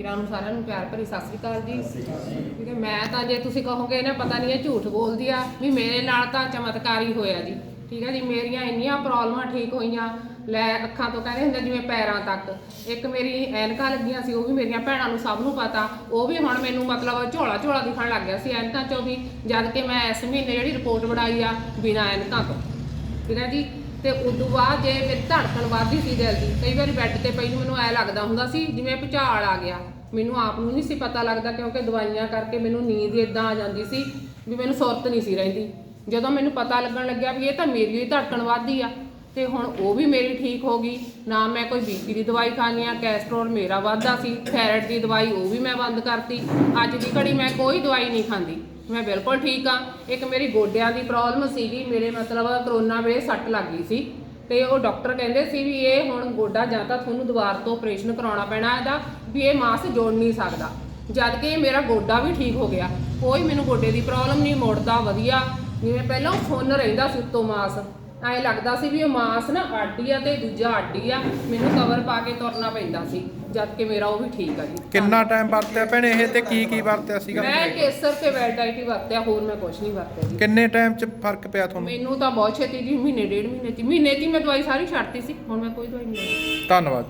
ਵੀਰਾਂ ਨੂੰ ਸਾਰਿਆਂ ਨੂੰ ਪਿਆਰ ਭਰੀ ਸਤਿ ਸ੍ਰੀ ਅਕਾਲ ਜੀ। ਠੀਕ ਹੈ ਮੈਂ ਤਾਂ ਜੇ ਤੁਸੀਂ ਕਹੋਗੇ ਨਾ ਪਤਾ ਨਹੀਂ ਇਹ ਝੂਠ ਬੋਲਦੀ ਆ ਵੀ ਮੇਰੇ ਨਾਲ ਤਾਂ ਚਮਤਕਾਰ ਹੋਇਆ ਜੀ। ਠੀਕ ਹੈ ਜੀ ਮੇਰੀਆਂ ਇੰਨੀਆਂ ਪ੍ਰੋਬਲਮਾਂ ਠੀਕ ਹੋਈਆਂ ਲੈ ਅੱਖਾਂ ਤੋਂ ਕਹਿੰਦੇ ਹੁੰਦੇ ਜਿਵੇਂ ਪੈਰਾਂ ਤੱਕ। ਇੱਕ ਮੇਰੀ ਐਨਕਾਂ ਲੱਗੀਆਂ ਸੀ ਉਹ ਵੀ ਮੇਰੀਆਂ ਭੈਣਾਂ ਨੂੰ ਸਭ ਨੂੰ ਪਤਾ। ਉਹ ਵੀ ਹੁਣ ਮੈਨੂੰ ਮਤਲਬ ਝੋਲਾ ਝੋਲਾ ਦਿਖਣ ਲੱਗ ਗਿਆ ਸੀ ਐਨਕਾਂ ਚੋਂ ਵੀ ਜਦ ਕਿ ਮੈਂ ਇਸ ਮਹੀਨੇ ਜਿਹੜੀ ਰਿਪੋਰਟ ਬਣਾਈ ਆ ਬਿਨਾਂ ਐਨਕਾਂ ਤੋਂ। ਠੀਕ ਹੈ ਜੀ ਤੇ ਉਦੋਂ ਬਾਅਦ ਜੇ ਮੇਰੀ ਧੜਕਣ ਵੱਧਦੀ ਸੀ ਦਿਲ ਦੀ, ਕਈ ਵਾਰੀ ਬੈੱਡ ਤੇ ਪਈ ਨੂੰ ਮੈਨੂੰ ਐ ਲੱਗਦਾ ਹੁੰਦਾ ਸੀ, ਜਿਵੇਂ ਭੁਚਾਲ ਆ ਗਿਆ। ਮੈਨੂੰ ਆਪ ਨੂੰ ਨਹੀਂ ਸੀ ਪਤਾ ਲੱਗਦਾ, ਕਿਉਂਕਿ ਦਵਾਈਆਂ ਕਰਕੇ ਮੈਨੂੰ ਨੀਂਦ ਇਦਾਂ ਆ ਜਾਂਦੀ ਸੀ ਵੀ ਮੈਨੂੰ ਸੁਰਤ ਨਹੀਂ ਸੀ ਰਹਿੰਦੀ। ਜਦੋਂ ਮੈਨੂੰ ਪਤਾ ਲੱਗਣ ਲੱਗਿਆ ਵੀ ਇਹ ਤਾਂ ਮੇਰੀ ਹੀ ਧੜਕਣ ਵੱਧਦੀ ਆ ਤੇ ਹੁਣ ਉਹ ਵੀ ਮੇਰੀ ਠੀਕ ਹੋ ਗਈ। ਨਾ ਮੈਂ ਕੋਈ ਬੀਪੀ ਦੀ ਦਵਾਈ ਖਾਣੀ ਆ ਕੈਸਟਰੋਲ ਮੇਰਾ ਵੱਧਦਾ ਸੀ ਥਾਇਰਾਇਡ ਦੀ ਦਵਾਈ ਉਹ ਵੀ ਮੈਂ ਬੰਦ ਕਰਤੀ। ਅੱਜ ਦੀ ਘੜੀ ਮੈਂ ਕੋਈ ਦਵਾਈ ਨਹੀਂ ਖਾਂਦੀ। ਮੈਂ ਬਿਲਕੁਲ ਠੀਕ ਆ ਇੱਕ ਮੇਰੀ ਗੋਡਿਆਂ ਦੀ ਪ੍ਰੋਬਲਮ ਸੀਗੀ, ਮੇਰੇ ਮਤਲਬ ਕਰੋਨਾ ਵੇਲੇ ਸੱਟ ਲੱਗ ਗਈ ਸੀ। ਤੇ ਉਹ ਡਾਕਟਰ ਕਹਿੰਦੇ ਸੀ ਵੀ ਇਹ ਹੁਣ ਗੋਡਾ ਜਾਂ ਤਾਂ ਤੁਹਾਨੂੰ ਦੁਬਾਰ ਤੋਂ ਆਪਰੇਸ਼ਨ ਕਰਾਉਣਾ ਪੈਣਾ ਇਹਦਾ, ਵੀ ਇਹ ਮਾਸ ਜੋੜ ਨਹੀਂ ਸਕਦਾ। ਜਦ ਕਿ ਮੇਰਾ ਗੋਡਾ ਵੀ ਠੀਕ ਹੋ ਗਿਆ। ਕੋਈ ਮੈਨੂੰ ਗੋਡੇ ਦੀ ਪ੍ਰੋਬਲਮ ਨਹੀਂ, ਮੁੜਦਾ ਵਧੀਆ। ਜਿਵੇਂ ਪਹਿਲਾਂ ਸੁੰਨ ਰਹਿੰਦਾ ਸੀ ਉੱਤੋਂ ਮਾਸ। ਐਂ ਲੱਗਦਾ ਸੀ ਵੀ ਉਹ ਮਾਸ ਨਾ ਆਡੀ ਆ ਤੇ ਦੂਜਾ ਆਡੀ ਆ ਮੈਨੂੰ ਕਵਰ ਪਾ ਕੇ ਤੁਰਨਾ ਪੈਂਦਾ ਸੀ ਜਦ ਕਿ ਮੇਰਾ ਉਹ ਵੀ ਠੀਕ ਆ ਜੀ। ਕਿੰਨਾ ਟਾਈਮ ਵਰਤਿਆ ਭੈਣੇ ਇਹ ਤੇ ਕੀ ਕੀ ਵਰਤਿਆ ਸੀਗਾ? ਮੈਂ ਕੇਸਰ ਤੇ ਵੈਲਡਾਈਟੀ ਵਰਤਿਆ ਹੋਰ ਮੈਂ ਕੁਝ ਨਹੀਂ ਵਰਤਿਆ ਜੀ। ਕਿੰਨੇ ਟਾਈਮ ਚ ਫ਼ਰਕ ਪਿਆ ਤੁਹਾਨੂੰ? ਮੈਨੂੰ ਤਾਂ ਬਹੁਤ ਛੇਤੀ ਜੀ ਮਹੀਨੇ ਡੇਢ ਮਹੀਨੇ ਚ ਮਹੀਨੇ 'ਚ ਹੀ ਮੈਂ ਦਵਾਈ ਸਾਰੀ ਛੱਡਤੀ ਸੀ ਹੁਣ ਮੈਂ ਕੋਈ ਦਵਾਈ ਨਹੀਂ ਲੈਂਦੀ। ਧੰਨਵਾਦ।